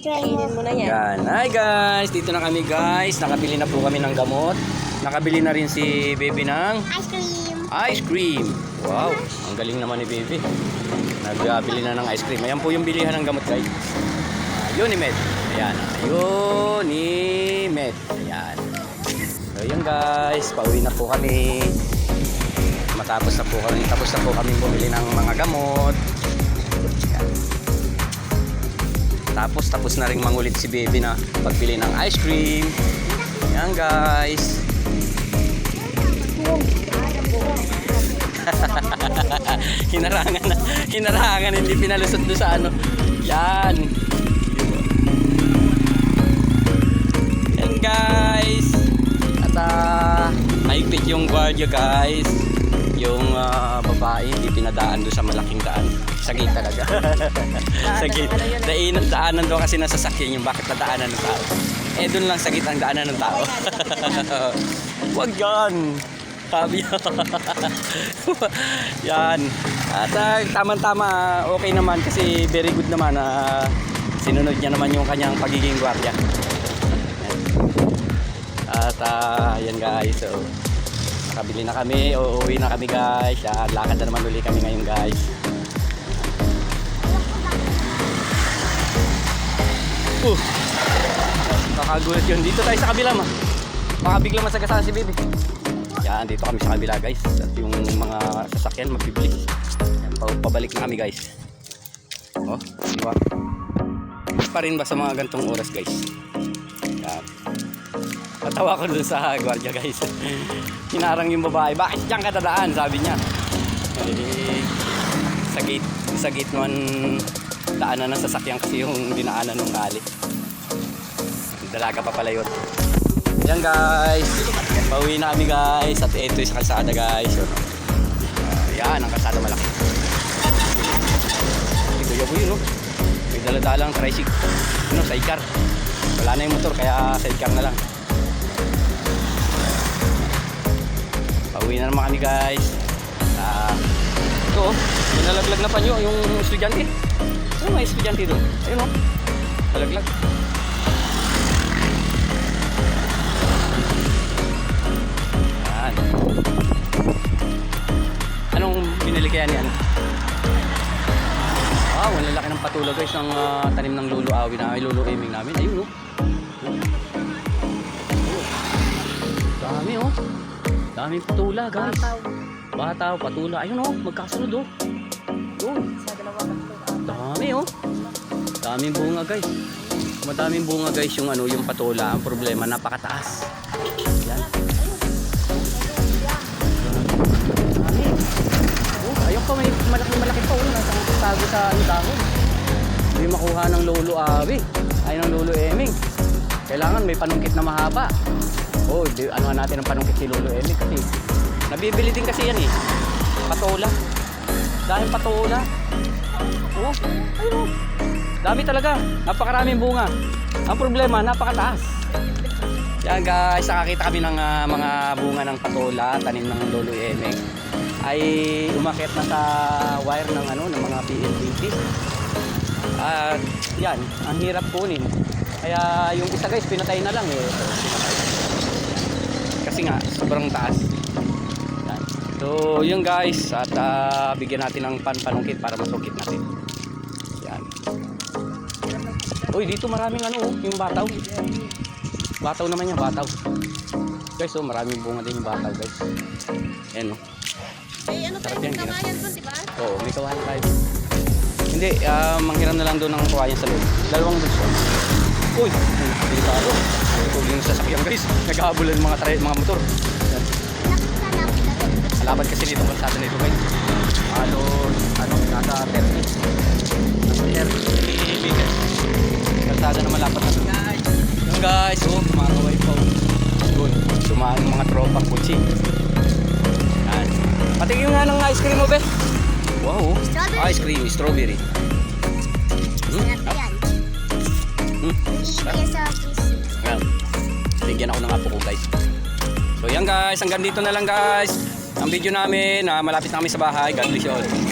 Kainin mo na yan. Yan. Hi guys, dito na kami guys. Nakabili na po kami ng gamot. Nakabili na rin si baby ng Ice cream. ice cream. Wow, ang galing naman ni baby. Nagbili na ng ice cream. Ayan po yung bilihan ng gamot guys. Uh, Unimed. Ayan. Unimed. Ayan. So yun guys, pauwi na po kami. Matapos na po kami, tapos na po kami bumili ng mga gamot. Ayan. Tapos tapos na rin mangulit si baby na pagbili ng ice cream. Ayan guys. hinarangan na, hinarangan hindi pinalusot do sa ano. Yan. Yan guys. At uh, mahigpit yung guardia guys. Yung ah, babae hindi pinadaan doon sa malaking daan. Sa gate talaga. sa gate. Dainan daanan doon kasi nasa sakyan yung bakit nadaanan ng tao. Eh doon lang sa gate ang daanan ng tao. Wag yan. Sabi yan. At ah, tama-tama, okay naman kasi very good naman. na sinunod niya naman yung kanyang pagiging gwardiya. At ah, yan guys, so nakabili na kami, uuwi na kami guys. At lakad na naman uli kami ngayon guys. Uh, kakagulat yun. Dito tayo sa kabila ma. Baka biglang masagasaan si baby. Yan, dito kami sa kabila guys. At yung mga sasakyan magbibili. Yan, pa- pabalik na kami guys. Oh, di ba? Pa rin ba sa mga gantong oras guys? Yan. Natawa ko dun sa gwardiya guys. Hinarang yung babae. Bakit diyan ka dadaan? Sabi niya. Eh, sa gate, sa gate naman daanan ng sasakyan kasi yung dinaanan ng kali. Dalaga pa pala yun. Yan guys. Pauwi na guys. At ito yung sa kalsada guys. Yun. Uh, yan, ang kalsada malaki. Ito yung yun, no? May daladalang tricycle. Ano, sidecar. Wala na yung motor, kaya sidecar na lang. Pauwi na naman kami guys. Ah, ito, oh, may nalaglag na panyo yung estudyante. Ano may estudyante doon? Ayun oh. Nalaglag. Yan. Anong binili kaya ni ano? Wow, ang lalaki ng patula guys ng ah, tanim ng lulo awi na ay lulo aiming namin. Ayun oh. Dami oh. Daming patula guys. Bataw, patula. Ayun oh, magkasunod oh. Yun. Sa dalawa tatlo. Dami oh. Daming bunga guys. Madaming bunga guys yung ano, yung patula. Ang problema napakataas. Yan. Dami. Oh, ayun pa may malaki malaki pa oh. Nasa sa ano dahon. Hindi makuha ng lolo awi. Ay ng lolo eming. Kailangan may panungkit na mahaba. Oh, di, ano natin ang panungkit si lolo eming kasi nabibili din kasi yan eh. Patola. Dahil patola. Oh, ayun. Dami talaga. Napakaraming bunga. Ang problema, napakataas. Yan guys, nakakita kami ng ah, mga bunga ng patola, tanim ng Lolo Emek. Ay umakyat na sa wire ng ano, ng mga PLDT. At yan, ang hirap kunin. Kaya yung isa guys, pinatay na lang eh. Kasi nga, sobrang taas. Yan. So, yun guys, at ah, bigyan natin ng panpanungkit para masukit natin. Yan. Uy, dito maraming ano, oh, yung bataw. Bataw naman yan, bataw. Guys, oh, maraming bunga din yung bataw, guys. Ayan, oh. Eh, ano tayo yan, ng kamayan doon, di ba? Oo, may kawayan tayo. Hindi, ah, manghiram na lang doon ng kawayan sa loob. Dalawang gusto. Uy, delikado. Ito yung sasakyan, guys. Naghahabulan mga, tray, mga motor. Yan. Kasi nito, kalsada nito, guys. Ano, ano, nasa 30. Nasa 30 meters. Kalsada na malapat na doon. Yan guys, oh, mga kaway. Doon, dumaan yung mga tropang kutsi. Yan. Patingin nga ng ice cream mo, be. Wow, ice cream, strawberry. Hmm? Hmm? Well, bigyan ako ng apo ko guys. So yan guys, hanggang dito na lang guys. Ang video namin, na malapit na kami sa bahay. God bless you all.